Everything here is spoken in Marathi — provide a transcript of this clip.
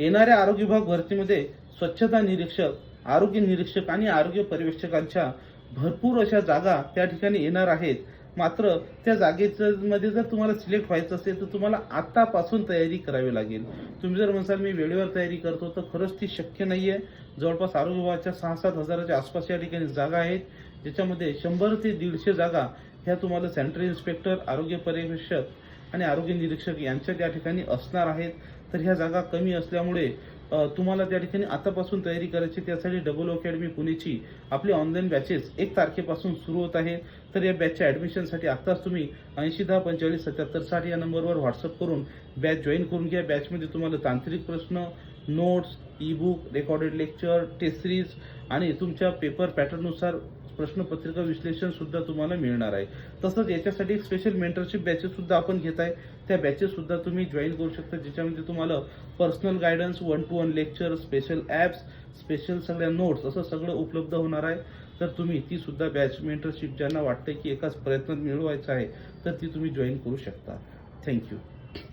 येणाऱ्या आरोग्य विभाग भरतीमध्ये स्वच्छता निरीक्षक आरोग्य निरीक्षक आणि आरोग्य पर्यवेक्षकांच्या भरपूर अशा जागा त्या ठिकाणी येणार आहेत. मात्र त्या जागेचं मध्ये जर तुम्हाला सिलेक्ट व्हायचं असेल तर तुम्हाला आतापासून तयारी करावी लागेल. तुम्ही जर म्हणसाल मी वेळेवर तयारी करतो तर खरंच ती शक्य नाही आहे जवळपास आरोग्य विभागाच्या सहा सात हजाराच्या आसपास या ठिकाणी जागा आहेत ज्याच्यामध्ये शंभर ते दीडशे जागा ह्या तुम्हाला सेंट्रल इन्स्पेक्टर आरोग्य पर्यवेक्षक आणि आरोग्य निरीक्षक यांच्या त्या ठिकाणी असणार आहेत. तर ह्या जागा कमी असल्यामुळे तुम्हाला त्या ठिकाणी आतापासून तयारी करायची त्यासाठी डबल अकॅडमी पुणेची आपली ऑनलाईन बॅचेस एक तारखेपासून सुरू होत आहे. तर या बॅचच्या ॲडमिशनसाठी आत्ताच तुम्ही ऐंशी दहा पंचेचाळीस सत्याहत्तर साठ या नंबरवर व्हॉट्सअप करून बॅच जॉईन करून घ्या. बॅचमध्ये तुम्हाला तांत्रिक प्रश्न notes e book recorded lecture test series आणि तुमच्या पेपर पॅटर्ननुसार प्रश्नपत्रिका विश्लेषण सुद्धा तुम्हाला मिळणार आहे. तसंच याच्यासाठी एक स्पेशल मेंटरशिप बॅचेस सुद्धा आपण घेत आहे. त्या बॅचेससुद्धा तुम्ही जॉईन करू शकता ज्याच्यामध्ये तुम्हाला personal guidance one to one lecture special apps special सगळ्या नोट्स असं सगळं उपलब्ध होणार आहे. तर तुम्ही ती सुद्धा बॅच मेंटरशिप ज्यांना वाटते की एकाच प्रयत्नात मिळवायचं आहे तर ती तुम्ही जॉईन करू शकता. थँक्यू